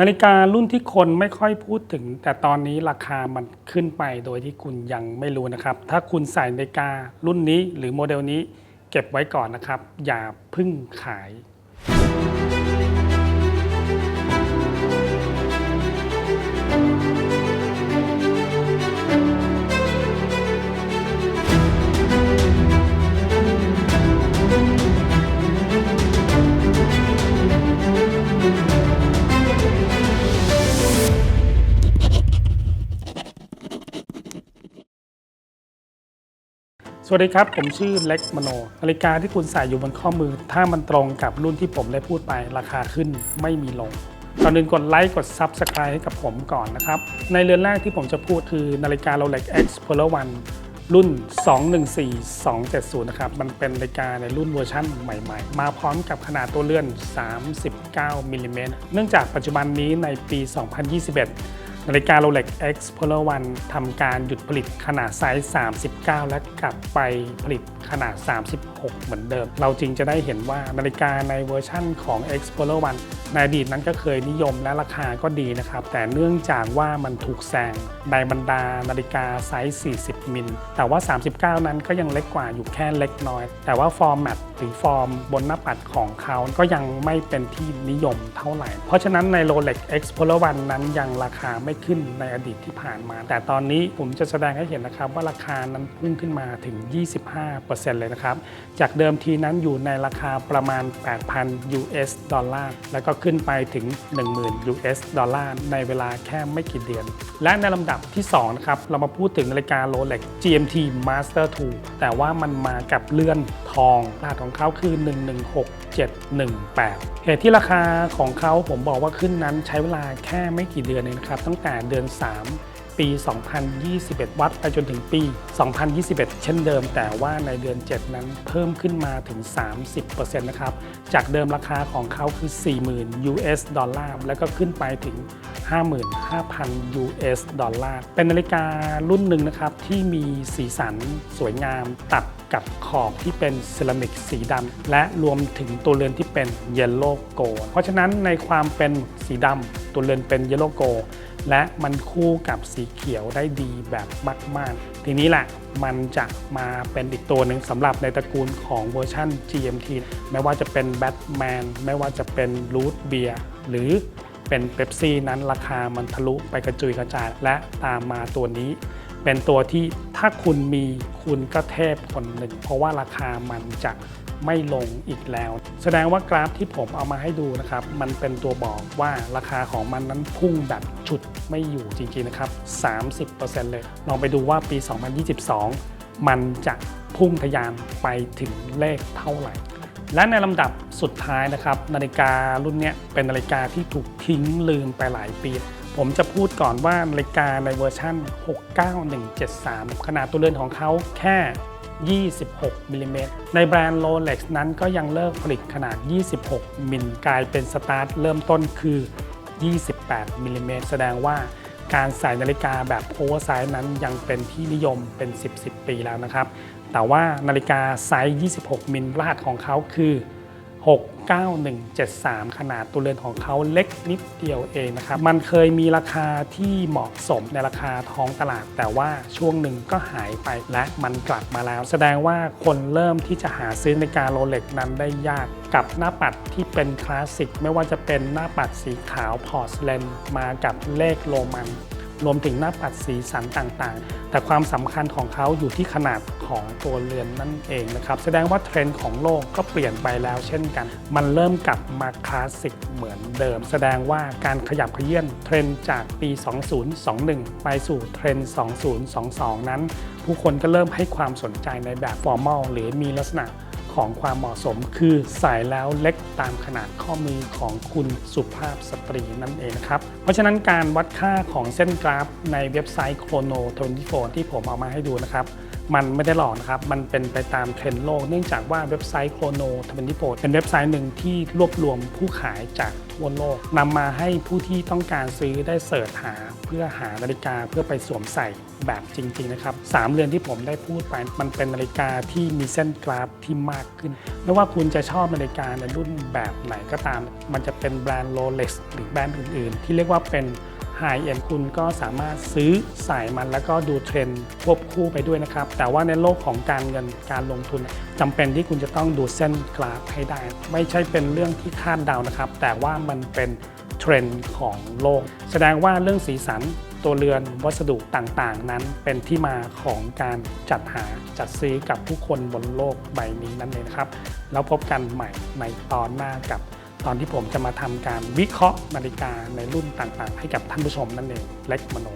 นาฬิการุ่นที่คนไม่ค่อยพูดถึง แต่ตอนนี้ราคามันขึ้นไปโดยที่คุณยังไม่รู้นะครับ ถ้าคุณใส่นาฬิการุ่นนี้หรือโมเดลนี้เก็บไว้ก่อนนะครับ อย่าพึ่งขาย สวัสดีครับ ผมชื่อเล็กมโน นาฬิกาที่คุณใส่อยู่บนข้อมือ ถ้ามันตรงกับรุ่นที่ผมได้พูดไปราคาขึ้นไม่มีลงก่อนอื่นกดไลค์กด Subscribe ให้กับผมก่อนนะครับ ในเรือนแรกที่ผมจะพูดคือนาฬิกา Rolex X Polar One รุ่น 214270 นะครับ มันเป็นนาฬิกาในรุ่นเวอร์ชั่นใหม่ๆ มาพร้อมกับขนาดตัวเลื่อน 39มิลลิเมตรเนื่องจากปัจจุบันนี้ในปี 2021 นาฬิกา Rolex X Polar One ทำการหยุดผลิตขนาดไซส์ 39 และกลับไปผลิตขนาด 36 เหมือนเดิม เราจึงจะได้เห็นว่านาฬิกาในเวอร์ชั่นของ X Polar One ในอดีตนั้นก็เคยนิยมและราคาก็ดีนะครับ แต่เนื่องจากว่ามันถูกแซงในบรรดานาฬิกาไซส์ 40 มิล แต่ว่า 39 นั้นก็ยังเล็กกว่าอยู่แค่เล็กน้อย แต่ว่าฟอร์แมตหรือฟอร์มบนหน้าปัดของเขาก็ยังไม่เป็นที่นิยมเท่าไหร่ เพราะฉะนั้นใน Rolex X Polar One นั้นยังราคาไม่ขึ้นในอดีตที่ผ่านมา แต่ตอนนี้ผมจะแสดงให้เห็นนะครับว่าราคานั้นพุ่งขึ้นมาถึง 25%เลยนะครับ จากเดิมทีนั้นอยู่ในราคาประมาณ 8,000 US ดอลลาร์ แล้วก็ขึ้นไปถึง 10,000 US ดอลลาร์ ในเวลาแค่ไม่กี่เดือน และในลำดับที่2นะครับ เรามาพูดถึงนาฬิกา Rolex GMT Master 2 แต่ว่ามันมากับเลื่อน องรหัสของเขาคือ 116718 เหตุที่ราคาของเขาผมบอกว่าขึ้นนั้นใช้เวลาแค่ไม่กี่เดือนเองนะครับ ตั้งแต่เดือน 3 ปี 2021 วัดไปจนถึงปี 2021 เช่นเดิม แต่ว่าในเดือน 7 นั้นเพิ่มขึ้นมาถึง 30%นะครับ จากเดิมราคาของเขาคือ 40,000 US ดอลลาร์ แล้วก็ขึ้นไปถึง 55,000 US ดอลลาร์ เป็นนาฬิการุ่นหนึ่งนะครับ ที่มีสีสันสวยงามตัดกับขอบที่เป็นเซรามิกสีดำและรวมถึงตัวเรือนที่เป็นเยลโล่โกลเพราะฉะนั้นในความเป็นสีดำตัวเรือนเป็นเยลโลโก และมันคู่กับสีเขียวได้ดีแบบมากๆ ทีนี้แหละมันจะมาเป็นอีกตัวหนึ่งสำหรับในตระกูลของเวอร์ชัน GMT ไม่ว่าจะเป็นแบทแมนไม่ว่าจะเป็นรูทเบียร์หรือเป็นเบปซี่นั้นราคามันทะลุไปกระจุยกระจายและตามมาตัวนี้ เป็นตัวที่ถ้าคุณมีคุณก็เทพคนหนึ่ง เพราะว่าราคามันจะไม่ลงอีกแล้ว แสดงว่ากราฟที่ผมเอามาให้ดูนะครับ มันเป็นตัวบอกว่าราคาของมันนั้นพุ่งแบบฉุดไม่อยู่จริงๆนะครับ 30%เลย ลองไปดูว่าปี 2022 มันจะพุ่งทะยานไปถึงเลขเท่าไหร่ และในลำดับสุดท้ายนะครับ นาฬิการุ่นนี้เป็นนาฬิกาที่ถูกทิ้งลืมไปหลายปี ผมจะพูดก่อนว่านาฬิกาในเวอร์ชั่น 69173 ขนาดตัวเรือนของเขาแค่ 26มิลลิเมตรในแบรนด์ Rolex นั้นก็ยังเลิกผลิตขนาด 26 มิลกลายเป็นสตาร์ทเริ่มต้นคือ 28มิลลิเมตรแสดงว่าการใส่นาฬิกาแบบโอเวอร์ไซส์นั้นยังเป็นที่นิยมเป็น 10 10 ปีแล้วนะครับ แต่ว่านาฬิกาไซส์ 26 มิลรหัสของเขาคือ 69173 ขนาดตัวเรือนของเขาเล็กนิดเดียวเองนะครับ มันเคยมีราคาที่เหมาะสมในราคาท้องตลาด แต่ว่าช่วงหนึ่งก็หายไปและมันกลับมาแล้ว แสดงว่าคนเริ่มที่จะหาซื้อในกาโรเล็กนั้นได้ยากกับหน้าปัดที่เป็นคลาสสิก ไม่ว่าจะเป็นหน้าปัดสีขาวพอร์สเลนมากับเลขโรมัน รวมถึงหน้าปัดสีสันต่างๆ แต่ความสำคัญของเขาอยู่ที่ขนาดของตัวเรือนนั่นเองนะครับ แสดงว่าเทรนด์ของโลกก็เปลี่ยนไปแล้วเช่นกัน มันเริ่มกลับมาคลาสสิกเหมือนเดิม แสดงว่าการขยับเขยื่อนเทรนด์จากปี 2021 ไปสู่เทรนด์ 2022 นั้น ผู้คนก็เริ่มให้ความสนใจในแบบฟอร์มอลหรือมีลักษณะ ของความเหมาะสม คือใส่แล้วเล็กตามขนาดข้อมือของคุณสุภาพสตรีนั่นเองนะครับ เพราะฉะนั้นการวัดค่าของเส้นกราฟในเว็บไซต์ Chrono 24 ที่ผมเอามาให้ดูนะครับมันไม่ได้หลอกนะครับ มันเป็นไปตามเทรนด์โลก เนื่องจากว่าเว็บไซต์ Chrono 24เป็นเว็บไซต์หนึ่งที่รวบรวมผู้ขายจาก ทั่วโลกนำมาให้ผู้ที่ต้องการซื้อได้เสิร์ชหาเพื่อหานาฬิกาเพื่อไปสวมใส่แบบจริง ๆ นะครับสามเรือนที่ผมได้พูดไป มันเป็นนาฬิกาที่มีเส้นกราฟที่มากขึ้น ไม่ว่าคุณจะชอบนาฬิกาในรุ่นแบบไหนก็ตาม มันจะเป็นแบรนด์โรเล็กซ์หรือแบรนด์อื่น ๆ ที่เรียกว่าเป็น ไฮเอ็นคุณก็สามารถซื้อใส่มันแล้วก็ดูเทรนด์ควบคู่ไปด้วยนะครับ แต่ว่าในโลกของการเงินการลงทุนจำเป็นที่คุณจะต้องดูเส้นกราฟให้ได้ ไม่ใช่เป็นเรื่องที่คาดเดานะครับ แต่ว่ามันเป็นเทรนด์ของโลก แสดงว่าเรื่องสีสันตัวเรือนวัสดุต่างๆ นั้นเป็นที่มาของการจัดหาจัดซื้อกับผู้คนบนโลกใบนี้นั่นเองนะครับ แล้วพบกันใหม่ในตอนหน้ากับ ตอนที่ผมจะมาทำการวิเคราะห์นาฬิกาในรุ่นต่างๆ ให้กับท่านผู้ชมนั่นเองเล็กมโน